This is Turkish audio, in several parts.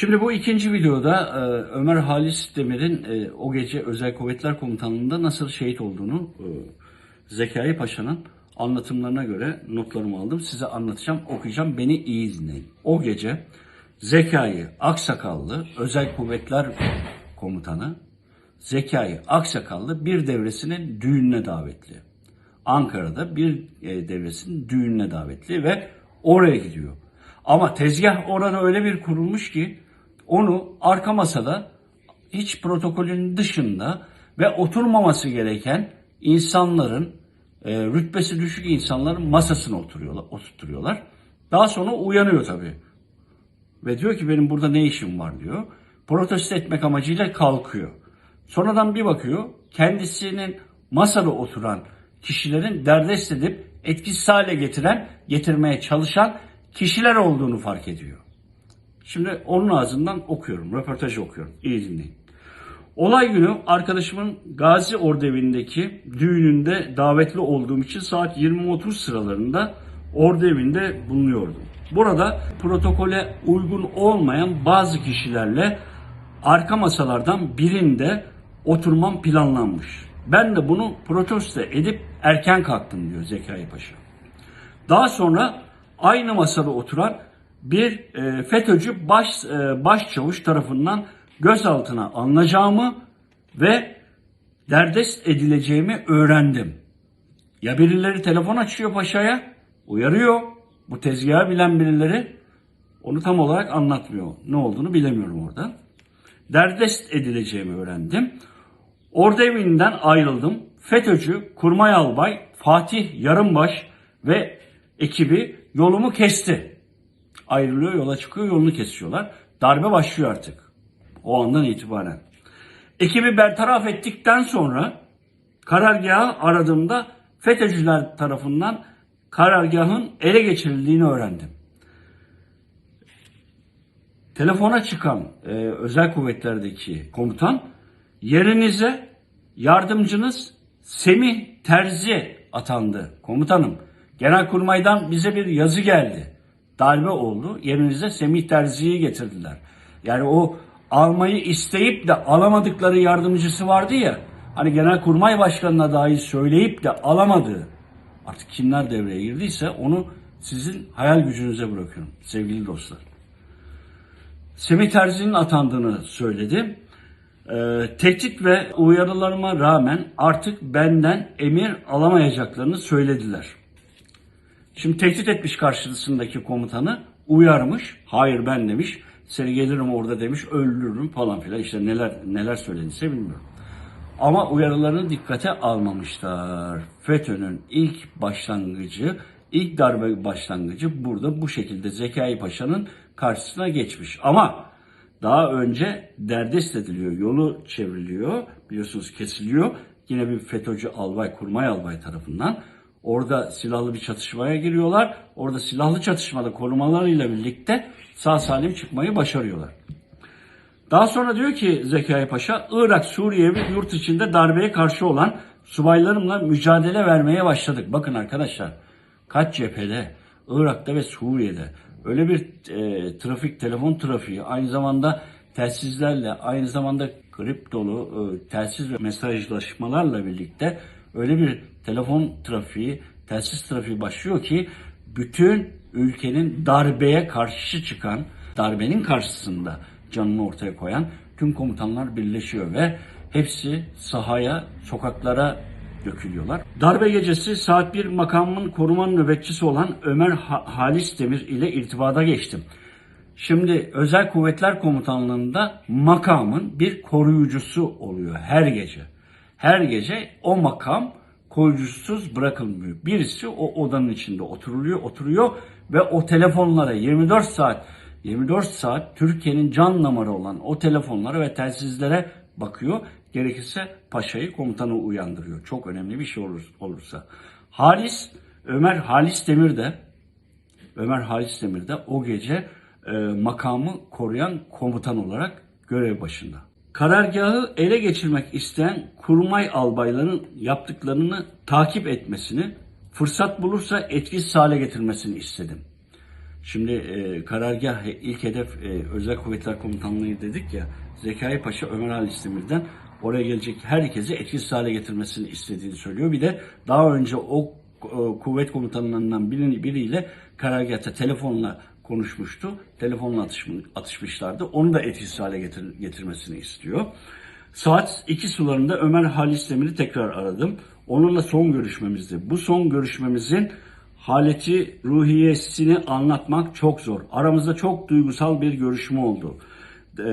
Şimdi bu ikinci videoda e, Ömer Halis Demir'in e, o gece Özel Kuvvetler Komutanlığı'nda nasıl şehit olduğunu e, Zekai Paşa'nın anlatımlarına göre notlarımı aldım. Size anlatacağım, okuyacağım. Beni iyi dinleyin. O gece Zekai Aksakallı Özel Kuvvetler Komutanı Zekai Aksakallı bir devresinin düğününe davetli. Ankara'da bir devresinin düğününe davetli ve oraya gidiyor. Ama tezgah orada öyle bir kurulmuş ki onu arka masada hiç protokolün dışında ve oturmaması gereken insanların e, rütbesi düşük insanların masasına oturuyorlar, oturtuyorlar. Daha sonra uyanıyor tabii. Ve diyor ki benim burada ne işim var diyor. Protesto etmek amacıyla kalkıyor. Sonradan bir bakıyor kendisinin masada oturan kişilerin derdest edip etkisiz hale getiren, getirmeye çalışan kişiler olduğunu fark ediyor. Şimdi onun ağzından okuyorum, röportajı okuyorum. İyi dinleyin. Olay günü arkadaşımın Gazi Orduevi'ndeki düğününde davetli olduğum için saat 20.30 sıralarında ordu evinde bulunuyordum. Burada protokole uygun olmayan bazı kişilerle arka masalardan birinde oturmam planlanmış. Ben de bunu protesto edip erken kalktım diyor Zekai Paşa. Daha sonra aynı masada oturan bir e, FETÖ'cü baş e, başçavuş tarafından gözaltına alınacağımı ve derdest edileceğimi öğrendim. Ya birileri telefon açıyor paşaya, uyarıyor. Bu tezgahı bilen birileri onu tam olarak anlatmıyor. Ne olduğunu bilemiyorum orada. Derdest edileceğimi öğrendim. Ordu evinden ayrıldım. FETÖ'cü Kurmay Albay Fatih Yarımbaş ve ekibi yolumu kesti. Ayrılıyor, yola çıkıyor, yolunu kesiyorlar. Darbe başlıyor artık. O andan itibaren. Ekibi bertaraf ettikten sonra karargahı aradığımda FETÖ'cüler tarafından karargahın ele geçirildiğini öğrendim. Telefona çıkan e, özel kuvvetlerdeki komutan yerinize yardımcınız Semih Terzi atandı komutanım. Genelkurmay'dan bize bir yazı geldi. Darbe oldu. Yerinize Semih Terzi'yi getirdiler. Yani o almayı isteyip de alamadıkları yardımcısı vardı ya. Hani Genelkurmay Başkanı'na dahi söyleyip de alamadığı. Artık kimler devreye girdiyse onu sizin hayal gücünüze bırakıyorum sevgili dostlar. Semih Terzi'nin atandığını söyledi. Ee, tehdit ve uyarılarıma rağmen artık benden emir alamayacaklarını söylediler. Şimdi tehdit etmiş karşısındaki komutanı uyarmış. Hayır ben demiş. Seni gelirim orada demiş öldürürüm falan filan. İşte neler neler söylediyse bilmiyorum. Ama uyarılarını dikkate almamışlar. FETÖ'nün ilk başlangıcı, ilk darbe başlangıcı burada bu şekilde Zekai Paşa'nın karşısına geçmiş. Ama daha önce derdest ediliyor, yolu çevriliyor, biliyorsunuz kesiliyor. Yine bir FETÖ'cü albay, kurmay albay tarafından. Orada silahlı bir çatışmaya giriyorlar. Orada silahlı çatışmada korumalarıyla birlikte sağ salim çıkmayı başarıyorlar. Daha sonra diyor ki Zekai Paşa, Irak, Suriye ve yurt içinde darbeye karşı olan subaylarımla mücadele vermeye başladık. Bakın arkadaşlar, kaç cephede, Irak'ta ve Suriye'de öyle bir e, trafik, telefon trafiği, aynı zamanda telsizlerle, aynı zamanda kriptolu e, telsiz ve mesajlaşmalarla birlikte öyle bir telefon trafiği, telsiz trafiği başlıyor ki bütün ülkenin darbeye karşı çıkan, darbenin karşısında canını ortaya koyan tüm komutanlar birleşiyor ve hepsi sahaya, sokaklara dökülüyorlar. Darbe gecesi saat 1 makamın korumanın nöbetçisi olan Ömer Ha- Halis Demir ile irtibata geçtim. Şimdi Özel Kuvvetler Komutanlığı'nda makamın bir koruyucusu oluyor her gece. Her gece o makam koruyucusuz bırakılmıyor. Birisi o odanın içinde oturuluyor, oturuyor ve o telefonlara 24 saat 24 saat Türkiye'nin can damarı olan o telefonlara ve telsizlere bakıyor. Gerekirse paşayı komutanı uyandırıyor. Çok önemli bir şey olur, olursa. Halis, Ömer Halis Demir de Ömer Halis Demir de o gece e, makamı koruyan komutan olarak görev başında. Karargahı ele geçirmek isteyen kurmay albayların yaptıklarını takip etmesini, fırsat bulursa etkisiz hale getirmesini istedim. Şimdi e, karargah ilk hedef e, Özel Kuvvetler Komutanlığı dedik ya. Zekai Paşa Ömer Halis Demir'den oraya gelecek herkesi etkisiz hale getirmesini istediğini söylüyor. Bir de daha önce o kuvvet komutanlarından birini, biriyle karargahta telefonla konuşmuştu. Telefonla atışm- atışmışlardı. Onu da etkisiz hale getir- getirmesini istiyor. Saat 2 sularında Ömer Halis Demir'i tekrar aradım. Onunla son görüşmemizdi. Bu son görüşmemizin haleti ruhiyesini anlatmak çok zor. Aramızda çok duygusal bir görüşme oldu. Eee,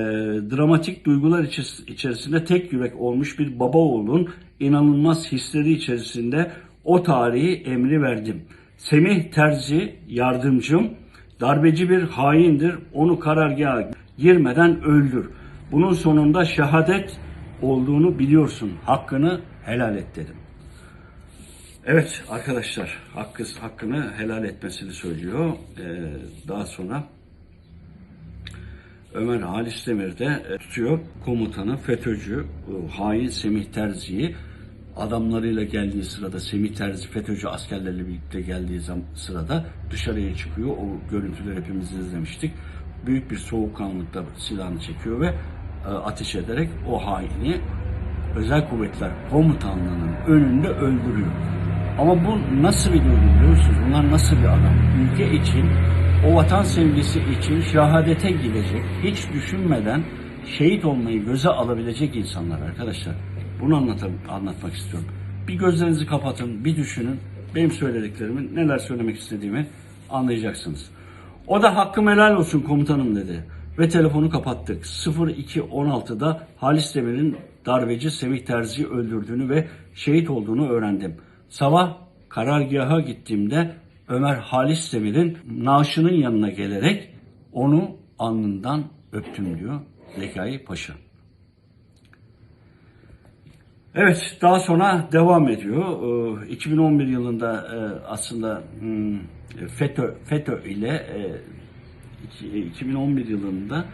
dramatik duygular içeris- içerisinde tek yürek olmuş bir baba oğlun inanılmaz hisleri içerisinde o tarihi emri verdim. Semih Terzi yardımcım darbeci bir haindir. Onu karargaha girmeden öldür. Bunun sonunda şehadet olduğunu biliyorsun. Hakkını helal et dedim. Evet arkadaşlar hakkı, hakkını helal etmesini söylüyor. Ee, daha sonra Ömer Halis Demir de e, tutuyor komutanı FETÖ'cü hain Semih Terzi'yi adamlarıyla geldiği sırada Semih Terzi FETÖ'cü askerlerle birlikte geldiği sırada dışarıya çıkıyor. O görüntüleri hepimiz izlemiştik. Büyük bir soğukkanlılıkla silahını çekiyor ve e, ateş ederek o haini Özel Kuvvetler Komutanlığı'nın önünde öldürüyor. Ama bu nasıl bir duygu biliyor musunuz? Bunlar nasıl bir adam? Ülke için, o vatan sevgisi için şehadete gidecek, hiç düşünmeden şehit olmayı göze alabilecek insanlar arkadaşlar. Bunu anlatalım, anlatmak istiyorum. Bir gözlerinizi kapatın, bir düşünün. Benim söylediklerimi, neler söylemek istediğimi anlayacaksınız. O da hakkım helal olsun komutanım dedi. Ve telefonu kapattık. 02.16'da Halis Demir'in darbeci Semih Terzi'yi öldürdüğünü ve şehit olduğunu öğrendim. Sabah karargaha gittiğimde Ömer Halis Demir'in naaşının yanına gelerek onu alnından öptüm diyor Zekai Paşa. Evet, daha sonra devam ediyor. Ee, 2011 yılında e, aslında hmm, FETÖ, FETÖ ile e, iki- 2011 yılında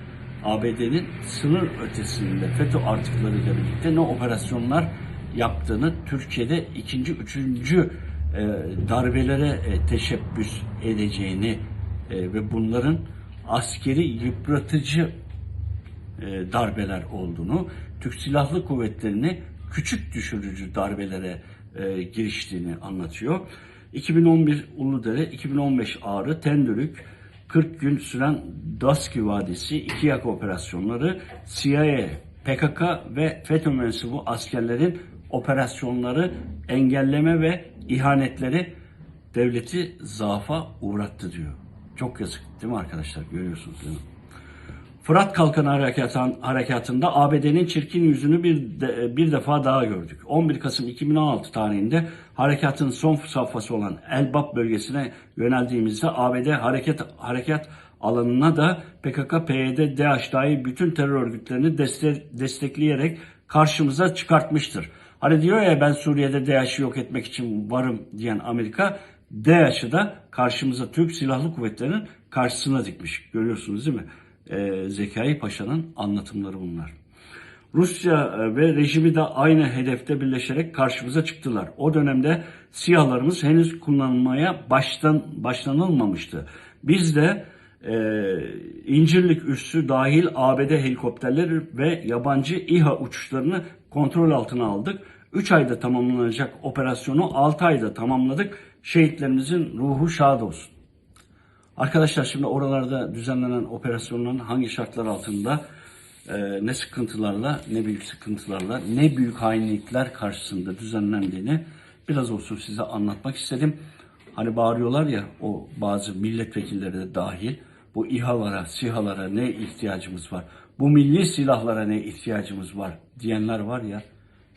ABD'nin sınır ötesinde FETÖ artıklarıyla birlikte ne operasyonlar yaptığını Türkiye'de ikinci, üçüncü e, darbelere e, teşebbüs edeceğini e, ve bunların askeri yıpratıcı e, darbeler olduğunu, Türk Silahlı Kuvvetleri'ni küçük düşürücü darbelere e, giriştiğini anlatıyor. 2011 Uludere, 2015 Ağrı, Tendürük, 40 gün süren Daski Vadisi, iki yak operasyonları, CIA, PKK ve FETÖ mensubu askerlerin operasyonları engelleme ve ihanetleri devleti zaafa uğrattı diyor. Çok yazık değil mi arkadaşlar? Görüyorsunuz değil mi? Fırat Kalkanı Harekatın, Harekatı'nda ABD'nin çirkin yüzünü bir, de- bir defa daha gördük. 11 Kasım 2016 tarihinde harekatın son safhası olan Elbap bölgesine yöneldiğimizde ABD hareket harekat alanına da PKK, PYD, DAEŞ dahil bütün terör örgütlerini deste- destekleyerek karşımıza çıkartmıştır. Hani diyor ya ben Suriye'de DAEŞ'i yok etmek için varım diyen Amerika, DAEŞ'i da karşımıza Türk Silahlı Kuvvetleri'nin karşısına dikmiş. Görüyorsunuz değil mi? Ee, Zekai Paşa'nın anlatımları bunlar. Rusya e, ve rejimi de aynı hedefte birleşerek karşımıza çıktılar. O dönemde siyahlarımız henüz kullanılmaya baştan başlanılmamıştı. Biz de e, İncirlik üssü dahil ABD helikopterleri ve yabancı İHA uçuşlarını kontrol altına aldık. 3 ayda tamamlanacak operasyonu 6 ayda tamamladık. Şehitlerimizin ruhu şad olsun. Arkadaşlar şimdi oralarda düzenlenen operasyonların hangi şartlar altında e, ne sıkıntılarla ne büyük sıkıntılarla ne büyük hainlikler karşısında düzenlendiğini biraz olsun size anlatmak istedim. Hani bağırıyorlar ya o bazı milletvekilleri de dahil bu İHA'lara, SİHA'lara ne ihtiyacımız var? Bu milli silahlara ne ihtiyacımız var diyenler var ya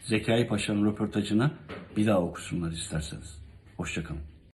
Zekai Paşa'nın röportajını bir daha okusunlar isterseniz. Hoşçakalın.